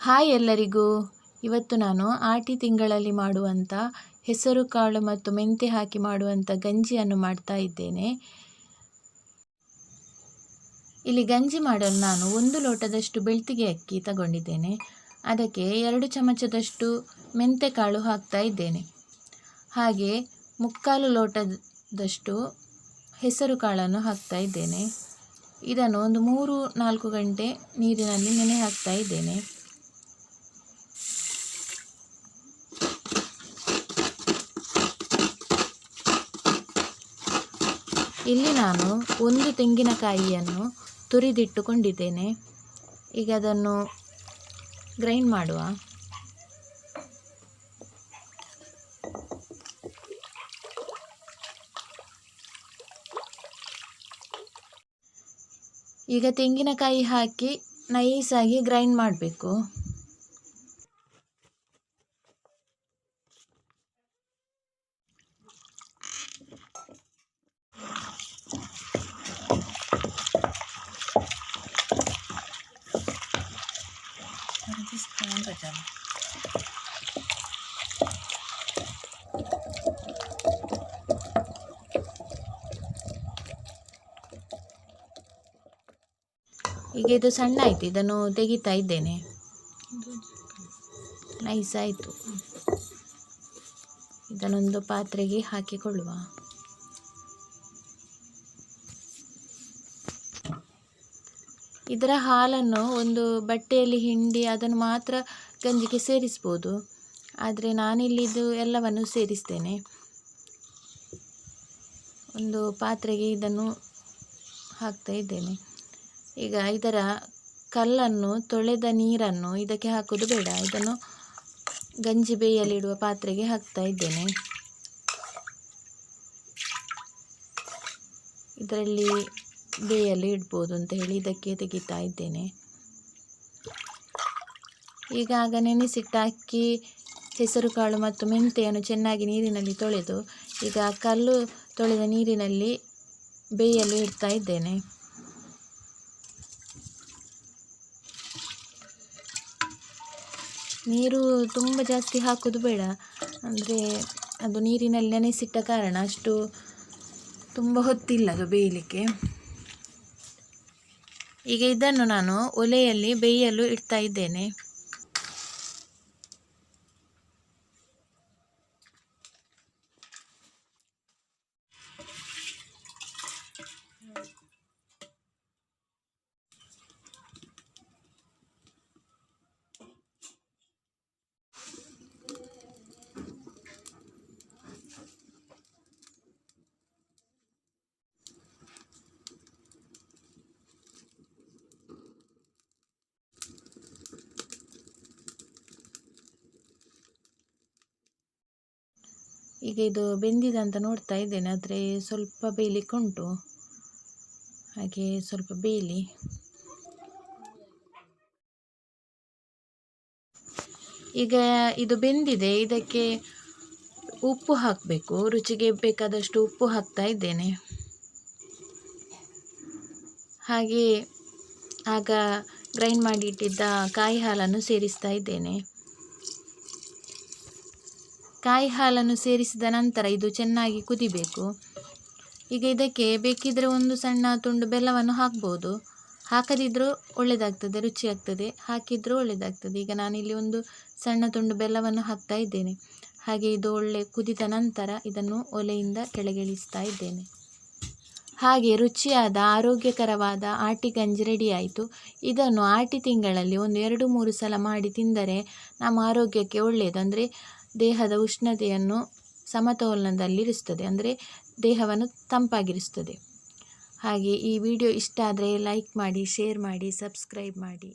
Hi ಎಲ್ಲರಿಗೂ. ಇವತ್ತು ನಾನು ಆಟಿ ತಿಂಗಳಲ್ಲಿ ಮಾಡುವಂಥ ಹೆಸರುಕಾಳು ಮತ್ತು ಮೆಂತೆ ಹಾಕಿ ಮಾಡುವಂಥ ಗಂಜಿಯನ್ನು ಮಾಡ್ತಾ ಇದ್ದೇನೆ. ಇಲ್ಲಿ ಗಂಜಿ ಮಾಡಲು ನಾನು ಒಂದು ಲೋಟದಷ್ಟು ಬೆಳ್ತಿಗೆ ಅಕ್ಕಿ ತಗೊಂಡಿದ್ದೇನೆ. ಅದಕ್ಕೆ ಎರಡು ಚಮಚದಷ್ಟು ಮೆಂತೆ ಕಾಳು ಹಾಕ್ತಾ ಇದ್ದೇನೆ. ಹಾಗೆ ಮುಕ್ಕಾಲು ಲೋಟದಷ್ಟು ಹೆಸರು ಕಾಳನ್ನು ಹಾಕ್ತಾ ಇದ್ದೇನೆ. ಇದನ್ನು ಒಂದು ಮೂರು ನಾಲ್ಕು ಗಂಟೆ ನೀರಿನಲ್ಲಿ ನೆನೆ ಹಾಕ್ತಾ ಇದ್ದೇನೆ. ಇಲ್ಲಿ ನಾನು ಒಂದು ತೆಂಗಿನಕಾಯಿಯನ್ನು ತುರಿದಿಟ್ಟುಕೊಂಡಿದ್ದೇನೆ. ಈಗ ಅದನ್ನು ಗ್ರೈಂಡ್ ಮಾಡುವ. ಈಗ ತೆಂಗಿನಕಾಯಿ ಹಾಕಿ ನೈಸಾಗಿ ಗ್ರೈಂಡ್ ಮಾಡಬೇಕು. ಈಗ ಇದು ಸಣ್ಣ ಆಯಿತು ಇದನ್ನು ತೆಗಿತಾ ಇದ್ದೇನೆ. ನೈಸ್ ಆಯಿತು. ಇದನ್ನೊಂದು ಪಾತ್ರೆಗೆ ಹಾಕಿಕೊಳ್ಳುವ. ಇದರ ಹಾಲನ್ನು ಒಂದು ಬಟ್ಟೆಯಲ್ಲಿ ಹಿಂಡಿ ಅದನ್ನು ಮಾತ್ರ ಗಂಜಿಗೆ ಸೇರಿಸ್ಬೋದು. ಆದರೆ ನಾನಿಲ್ಲಿದ್ದು ಎಲ್ಲವನ್ನು ಸೇರಿಸ್ತೇನೆ. ಒಂದು ಪಾತ್ರೆಗೆ ಇದನ್ನು ಹಾಕ್ತಾ ಇದ್ದೇನೆ. ಈಗ ಇದರ ಕಲ್ಲನ್ನು, ತೊಳೆದ ನೀರನ್ನು ಇದಕ್ಕೆ ಹಾಕೋದು ಬೇಡ. ಇದನ್ನು ಗಂಜಿ ಬೇಯಲಿಡುವ ಪಾತ್ರೆಗೆ ಹಾಕ್ತಾ ಇದ್ದೇನೆ. ಇದರಲ್ಲಿ ಬೇಯಲು ಇಡ್ಬೋದು ಅಂತ ಹೇಳಿ ಇದಕ್ಕೆ ತೆಗಿತಾ ಇದ್ದೇನೆ. ಈಗ ಆಗ ನೆನೆಸಿಟ್ಟ ಅಕ್ಕಿ ಹೆಸರುಕಾಳು ಮತ್ತು ಮೆಂತೆಯನ್ನು ಚೆನ್ನಾಗಿ ನೀರಿನಲ್ಲಿ ತೊಳೆದು ಈಗ ಕಲ್ಲು ತೊಳೆದ ನೀರಿನಲ್ಲಿ ಬೇಯಲು ಇಡ್ತಾ ಇದ್ದೇನೆ. ನೀರು ತುಂಬ ಜಾಸ್ತಿ ಹಾಕೋದು ಬೇಡ, ಅಂದರೆ ಅದು ನೀರಿನಲ್ಲಿ ನೆನೆಸಿಟ್ಟ ಕಾರಣ ಅಷ್ಟು ತುಂಬ ಹೊತ್ತಿಲ್ಲ ಅದು ಬೇಯಲಿಕ್ಕೆ. ಈಗ ಇದನ್ನು ನಾನು ಒಲೆಯಲ್ಲಿ ಬೇಯಲು ಇಡ್ತಾ ಇದ್ದೇನೆ. ಈಗ ಇದು ಬೆಂದಿದೆ ಅಂತ ನೋಡ್ತಾ ಇದ್ದೇನೆ, ಆದರೆ ಸ್ವಲ್ಪ ಬೇಯಲಿಕ್ಕೆ ಉಂಟು ಹಾಗೆ ಸ್ವಲ್ಪ ಬೇಯಲಿ ಈಗ ಇದು ಬೆಂದಿದೆ, ಇದಕ್ಕೆ ಉಪ್ಪು ಹಾಕಬೇಕು. ರುಚಿಗೆ ಬೇಕಾದಷ್ಟು ಉಪ್ಪು ಹಾಕ್ತಾ ಇದ್ದೇನೆ. ಹಾಗೆ ಆಗ ಗ್ರೈಂಡ್ ಮಾಡಿಟ್ಟಿದ್ದ ಕಾಯಿ ಹಾಲನ್ನು ಸೇರಿಸ್ತಾ ಇದ್ದೇನೆ. ಕಾಯಿ ಹಾಲನ್ನು ಸೇರಿಸಿದ ನಂತರ ಇದು ಚೆನ್ನಾಗಿ ಕುದಿಬೇಕು. ಈಗ ಇದಕ್ಕೆ ಬೇಕಿದ್ದರೆ ಒಂದು ಸಣ್ಣ ತುಂಡು ಬೆಲ್ಲವನ್ನು ಹಾಕ್ಬೋದು. ಹಾಕದಿದ್ದರೂ ಒಳ್ಳೆಯದಾಗ್ತದೆ ರುಚಿಯಾಗ್ತದೆ. ಹಾಕಿದರೂ ಒಳ್ಳೆಯದಾಗ್ತದೆ ಈಗ ನಾನಿಲ್ಲಿ ಒಂದು ಸಣ್ಣ ತುಂಡು ಬೆಲ್ಲವನ್ನು ಹಾಕ್ತಾ ಇದ್ದೇನೆ. ಹಾಗೆ ಇದು ಒಳ್ಳೆ ಕುದಿದ ನಂತರ ಇದನ್ನು ಒಲೆಯಿಂದ ಕೆಳಗಿಳಿಸ್ತಾ ಇದ್ದೇನೆ. ಹಾಗೆ ರುಚಿಯಾದ, ಆರೋಗ್ಯಕರವಾದ ಆಟಿ ಗಂಜಿ ರೆಡಿಯಾಯಿತು. ಇದನ್ನು ಆಟಿ ತಿಂಗಳಲ್ಲಿ ಒಂದು ಎರಡು ಮೂರು ಸಲ ಮಾಡಿ ತಿಂದರೆ ನಮ್ಮ ಆರೋಗ್ಯಕ್ಕೆ ಒಳ್ಳೆಯದು ಅಂದರೆ ದೇಹದ ಉಷ್ಣತೆಯನ್ನು ಸಮತೋಲನದಲ್ಲಿರಿಸ್ತದೆ. ಅಂದರೆ ದೇಹವನ್ನು ತಂಪಾಗಿರಿಸ್ತದೆ. ಹಾಗೆ ಈ ವಿಡಿಯೋ ಇಷ್ಟ ಆದರೆ ಲೈಕ್ ಮಾಡಿ ಶೇರ್ ಮಾಡಿ ಸಬ್ಸ್ಕ್ರೈಬ್ ಮಾಡಿ.